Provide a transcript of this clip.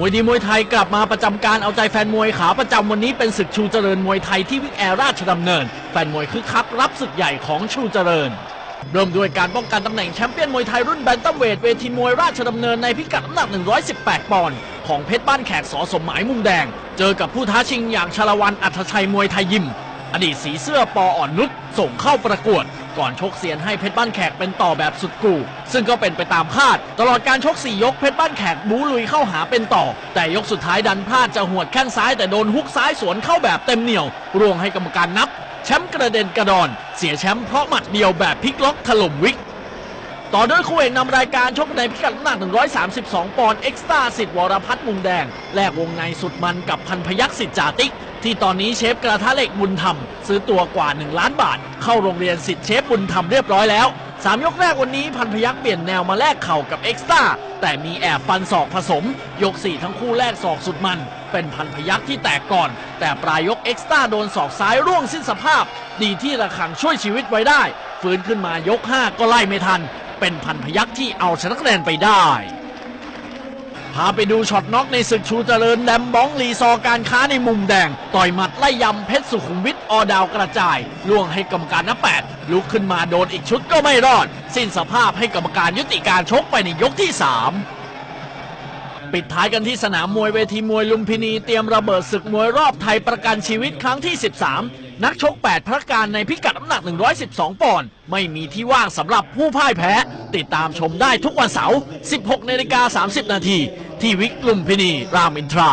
มวยดีมวยไทยกลับมาประจำการเอาใจแฟนมวยขาประจำวันนี้เป็นศึกชูเจริญมวยไทยที่วิกแอร์ราชดำเนิน แฟนมวยคึกคักรับศึกใหญ่ของชูเจริญ เริ่มด้วยการป้องกันตำแหน่งแชมเปี้ยนมวยไทยรุ่นแบนตัมเวทเวทีมวยราชดำเนินในพิกัดน้ำหนัก 118 ปอนด์ของเพชรบ้านแขกสอสมหมายมุมแดง เจอกับผู้ท้าชิงอย่างชาละวันอัธชัยมวยไทยยิม อดีตสีเสื้อปออ่อนนุชส่งเข้าประกวด ก่อนชกเสียนให้เพชรบ้านแขกเป็นต่อแบบสุดกูซึ่งก็เป็นไปตามคาด ตลอดการชก 4 ยกเพชรบ้านแขกบูลุยเข้าหาเป็นต่อ แต่ยกสุดท้ายดันพลาดจะหวดแข้งซ้ายแต่โดนฮุกซ้ายสวนเข้าแบบเต็มเหนียว ร่วงให้กรรมการนับ แชมป์กระเด็นกระดอน เสียแชมป์เพราะหมัดเดียวแบบพลิกล็อกถล่มวิก ต่อด้วยคู่เอกนำรายการชกในพิกัดน้ำหนัก 132 ปอนด์เอ็กซ์ตาสิทธิ์วรพัฒน์มุมแดง แลกวงในสุดมันกับพันพยักษ์สิทธิ์จาติก ที่ตอนนี้เชฟกระทะเหล็กบุญธรรม ซื้อตัวกว่า 1 ล้านบาท เข้าโรงเรียนสิทธิ์เชฟบุญธรรมเรียบร้อยแล้ว 3 ยกแรกวันนี้พันพยักษ์เปลี่ยนแนวมาแลกเข่ากับเอ็กซ์ตาแต่มีแอบฟันศอกผสม ยก 4 ทั้งคู่แลกศอกสุดมัน เป็นพันพยักษ์ที่แตกก่อน แต่ปลายยกเอ็กซ์ตาโดนศอกซ้ายร่วงสิ้นสภาพ ดีที่ระฆังช่วยชีวิตไว้ได้ฟื้นขึ้นมายก 5 ก็ไล่ไม่ทัน เป็นพันพยักษ์ที่เอาชนะคะแนนไปได้ พาไปดูช็อตน็อกในศึกชูเจริญแดมบ้องลีซอการค้าในมุมแดง ต่อยหมัดไล่ยำเพชรสุขุมวิทอดาวกระจายล่วงให้กรรมการนับแปดลุกขึ้นมาโดนอีกชุดก็ไม่รอด สิ้นสภาพให้กรรมการยุติการชกไปในยกที่3 ปิดท้ายกันที่สนามมวยเวทีมวยลุมพินีเตรียมระเบิดศึกมวยรอบไทยประกันชีวิตครั้งที่ 13 นักชก 8 พระการในพิกัดน้ำหนัก 112 ปอนด์ไม่มีที่ว่างสำหรับผู้พ่ายแพ้ ติดตามชมได้ทุกวันเสาร์ 16นาฬิกา30 นาทีที่วิกลุมพินีรามอินทรา